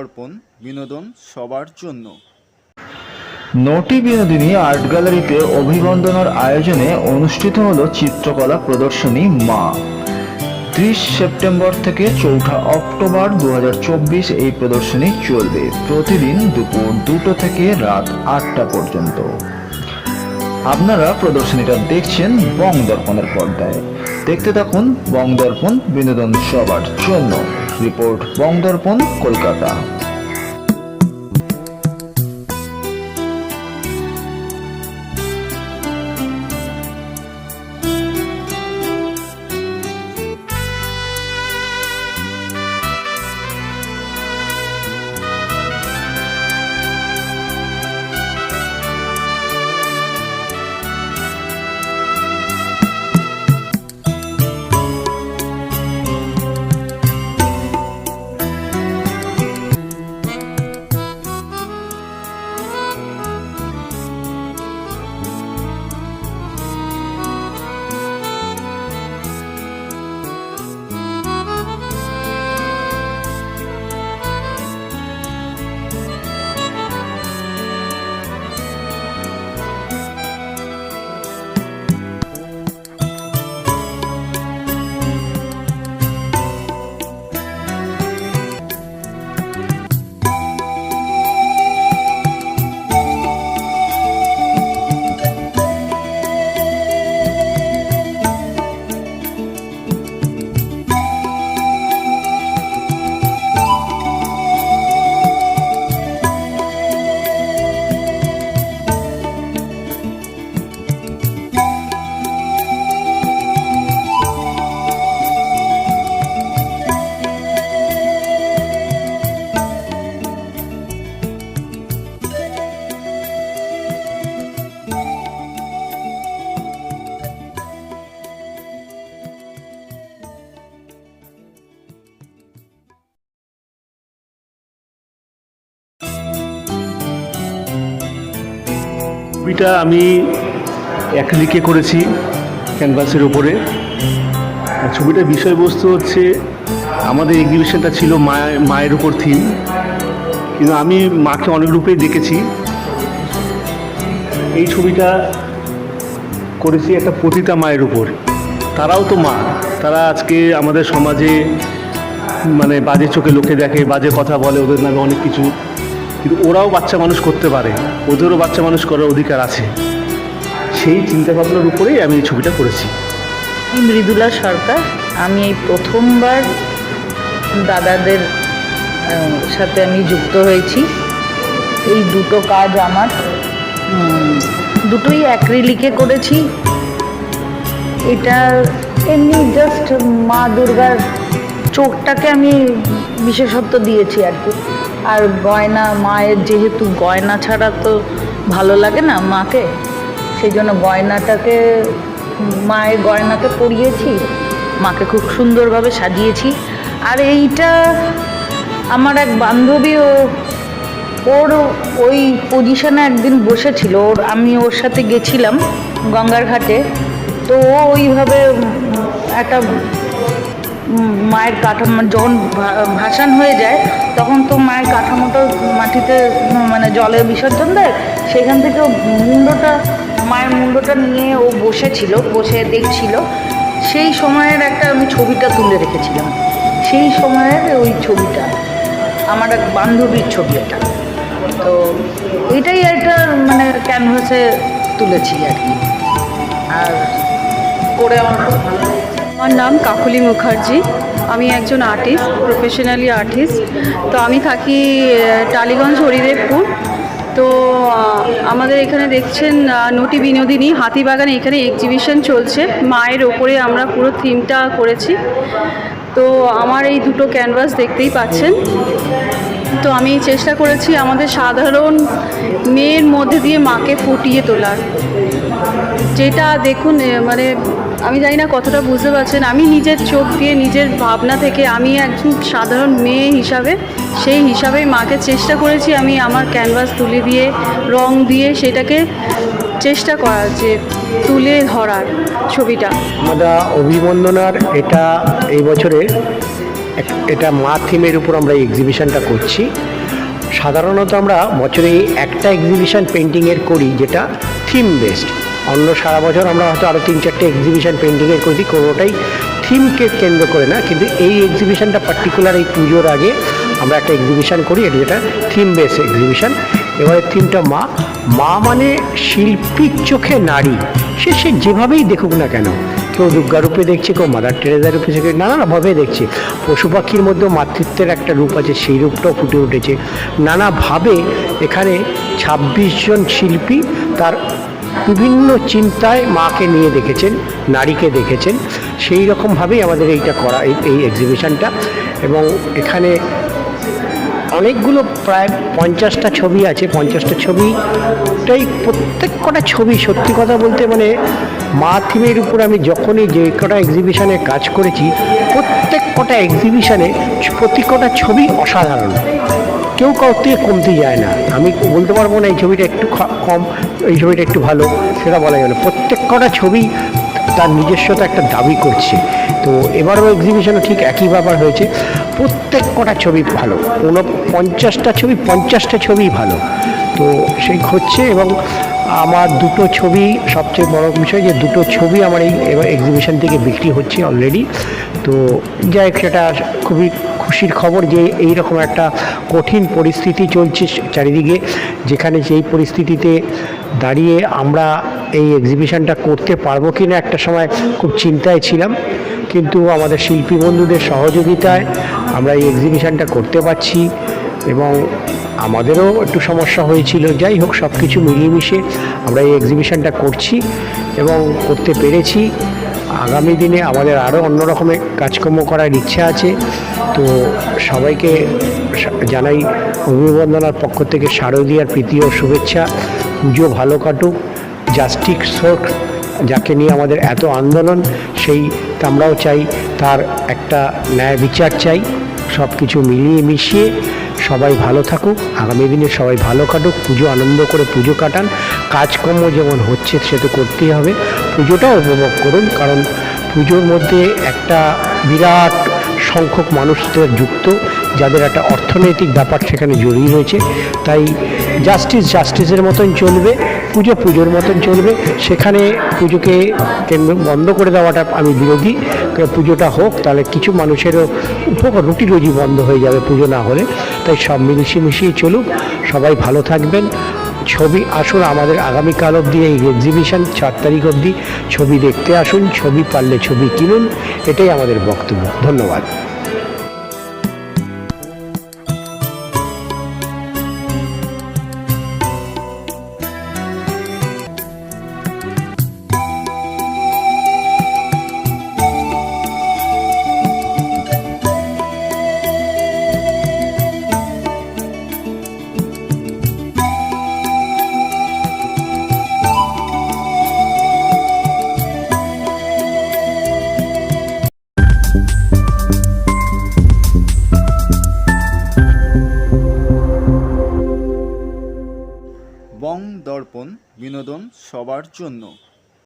দর্পণ বিনোদন সবার জন্য। নটি বিনোদিনী আর্ট গ্যালারিতে অভিবন্দনার আয়োজনে অনুষ্ঠিত হলো চিত্রকলা প্রদর্শনী মা। ত্রিশ সেপ্টেম্বর থেকে চৌঠা অক্টোবর দু এই প্রদর্শনী চলবে। প্রতিদিন দুপুর দুটো থেকে রাত আটটা পর্যন্ত। আপনারা প্রদর্শনীটা দেখছেন বং দর্পণের পর্দায়। দেখতে থাকুন বং দর্পণ বিনোদন সবার জন্য। রিপোর্ট বং দর্পণ কলকাতা ছবিটা আমি অ্যাক্রিলিকে করেছি ক্যানভাসের ওপরে ছবিটার বিষয়বস্তু হচ্ছে, আমাদের এক্সিবিশনটা ছিল মায়ের মায়ের উপর থিম কিন্তু আমি মাকে অনেক রূপেই দেখেছি। এই ছবিটা করেছি একটা পতিতা মায়ের উপর। তারাও তো মা। তারা আজকে আমাদের সমাজে মানে বাজে চোখে লোকে দেখে, বাজে কথা বলে, ওদের নামে অনেক কিছু কিন্তু ওরাও বাচ্চা মানুষ করতে পারে। ওদেরও বাচ্চা মানুষ করার অধিকার আছে। সেই চিন্তাভাবনার উপরেই আমি এই ছবিটা করেছি। মৃদুলা সরকার, আমি এই প্রথমবার দাদাদের সাথে আমি যুক্ত হয়েছি। এই দুটো কাজ আমার দুটোই অ্যাক্রিলিকে করেছি। এটা এমনি জাস্ট মা দুর্গার চোখটাকে আমি বিশেষত্ব দিয়েছি আর কি। আর গয়না, মায়ের যেহেতু গয়না ছাড়া তো ভালো লাগে না মাকে, সেই জন্য গয়নাটাকে, মায়ের গয়নাকে পরিয়েছি, মাকে খুব সুন্দরভাবে সাজিয়েছি। আর এইটা আমার এক বান্ধবী, ও, ওর ওই পজিশনে একদিন বসেছিল, ওর আমি ওর সাথে গেছিলাম গঙ্গার ঘাটে, তো ও ওইভাবে একটা মায়ের কাঠামো যখন ভাসান হয়ে যায়, তখন তো মায়ের কাঠামোটা মাটিতে মানে জলে বিসর্জন দেয়। সেখান থেকে মুন্ডটা, মায়ের মুন্ডটা নিয়ে ও বসেছিল, বসে দেখছিল। সেই সময়ের একটা আমি ছবিটা তুলে রেখেছিলাম। সেই সময়ের ওই ছবিটা, আমার এক বান্ধবীর ছবি এটা। তো এটাই একটা মানে ক্যানভাসে তুলেছি আর কি। আর করে আমার খুব ভালো আমার নাম কাকলি মুখার্জি। আমি একজন আর্টিস্ট প্রফেশনালি আর্টিস্ট তো আমি থাকি টালিগঞ্জ, হরিদেবপুর। তো আমাদের এখানে দেখছেন নটি বিনোদিনী। হাতিবাগানে এখানে এক্সিবিশন চলছে। মায়ের ওপরে আমরা পুরো থিমটা করেছি। তো, আমার এই দুটো ক্যানভাস দেখতেই পাচ্ছেন। তো, আমি চেষ্টা করেছি আমাদের সাধারণ মেয়ের মধ্যে দিয়ে মাকে ফুটিয়ে তোলার। যেটা দেখুন মানে আমি জানি না কতটা বুঝতে পারছেন, আমি নিজের চোখ দিয়ে, নিজের ভাবনা থেকে আমি একজন সাধারণ মেয়ে হিসাবে, সেই হিসাবেই মাকে চেষ্টা করেছি আমি আমার ক্যানভাস তুলে দিয়ে, রং দিয়ে সেটাকে চেষ্টা করার, যে তুলে ধরার ছবিটা। আমরা অভিবন্দনার এটা এই বছরে এটা মা থিমের উপর আমরা এক্সিবিশনটা করছি। সাধারণত আমরা বছরে একটা এক্সিবিশন পেন্টিংয়ের করি যেটা থিম বেসড অন্য সারা বছর আমরা হয়তো আরও তিন চারটে এক্সিবিশন পেন্টিংয়ের করি কোনোটাই থিমকে কেন্দ্র করে না, কিন্তু এই এক্সিবিশনটা পার্টিকুলার এই পুজোর আগে আমরা একটা এক্সিবিশন করি, এটা যেটা থিম বেস এক্সিবিশন এবারে থিমটা মা মা মানে শিল্পীর চোখে নারী, সে সে যেভাবেই দেখুক না কেন, কেউ দুর্গারূপে দেখছে, কেউ মাদার টেরেজার রূপে দেখছে নানাভাবে দেখছে, পশু পাখির মধ্যেও মাতৃত্বের একটা রূপ আছে, সেই রূপটাও ফুটে উঠেছে। নানাভাবে এখানে ছাব্বিশ জন শিল্পী তার বিভিন্ন চিন্তায় মাকে নিয়ে দেখেছেন, নারীকে দেখেছেন। সেই রকমভাবেই আমাদের এইটা করা, এই এক্সিবিশনটা এবং এখানে অনেকগুলো প্রায় পঞ্চাশটা ছবি আছে। পঞ্চাশটা ছবিটাই প্রত্যেক কটা ছবি সত্যি কথা বলতে মানে মা থিমের উপর আমি যখনই যে কটা এক্সিবিশনে কাজ করেছি, প্রত্যেক কটা এক্সিবিশনে প্রতি কটা ছবি অসাধারণ। কেউ কাউ থেকে কমতি যায় না। আমি বলতে পারব না এই ছবিটা একটু কম, এই ছবিটা একটু ভালো, সেটা বলা যাবে না। প্রত্যেক কটা ছবি তার নিজস্বতা একটা দাবি করছে। তো এবারও এক্সিবিশনে ঠিক একই ব্যাপার হয়েছে। প্রত্যেক কটা ছবি ভালো। কোনো পঞ্চাশটা ছবি পঞ্চাশটা ছবি ভালো। তো সেই হচ্ছে এবং আমার দুটো ছবি, সবচেয়ে বড় বিষয় যে দুটো ছবি আমার এই এক্সিবিশন থেকে বিক্রি হচ্ছে অলরেডি তো যাই সেটা খুবই খুশির খবর যে এই রকম একটা কঠিন পরিস্থিতি চলছে চারিদিকে, যেখানে যেই পরিস্থিতিতে দাঁড়িয়ে আমরা এই এক্সিবিশনটা করতে পারব কি না একটা সময় খুব চিন্তায় ছিলাম। কিন্তু আমাদের শিল্পী বন্ধুদের সহযোগিতায় আমরা এই এক্সিবিশনটা করতে পারছি। এবং আমাদেরও একটু সমস্যা হয়েছিল। যাই হোক সব কিছু মিলিয়ে মিশে আমরা এই এক্সিবিশনটা করছি এবং করতে পেরেছি। আগামী দিনে আমাদের আরও অন্য রকমের কাজকর্ম করার ইচ্ছা আছে। তো সবাইকে জানাই অভিবন্দনার পক্ষ থেকে শারদীয়ার প্রীতি ও শুভেচ্ছা। পুজো ভালো কাটুক জাস্টিক হোক, যাকে নিয়ে আমাদের এত আন্দোলন, সেই আমরাও চাই, তার একটা ন্যায় বিচার চাই। সব কিছু মিলিয়ে মিশিয়ে সবাই ভালো থাকুক। আগামী দিনে সবাই ভালো কাটুক। পুজো আনন্দ করে পুজো কাটান। কাজকর্ম যেমন হচ্ছে সে তো করতেই হবে। পুজোটাও উপভোগ করুন, কারণ পুজোর মধ্যে একটা বিরাট সংখ্যক মানুষদের যুক্ত, যাদের একটা অর্থনৈতিক ব্যাপার সেখানে জড়িয়ে রয়েছে। তাই জাস্টিস জাস্টিসের মতন চলবে। পুজো, পুজোর মতন চলবে। সেখানে পুজোকে বন্ধ করে দেওয়াটা আমি বিরোধী। পুজোটা হোক, তাহলে কিছু মানুষেরও উপকার, রুটি রুজি বন্ধ হয়ে যাবে পুজো না হলে। তাই সব মিলিয়ে মিশিয়ে চলুক। সবাই ভালো থাকবেন। ছবি আসুন আমাদের আগামীকাল অবধি, এই এক্সিবিশন চার তারিখ অবধি। ছবি দেখতে আসুন, ছবি পারলে ছবি কিনুন। এটাই আমাদের বক্তব্য। ধন্যবাদ। সবার জন্য।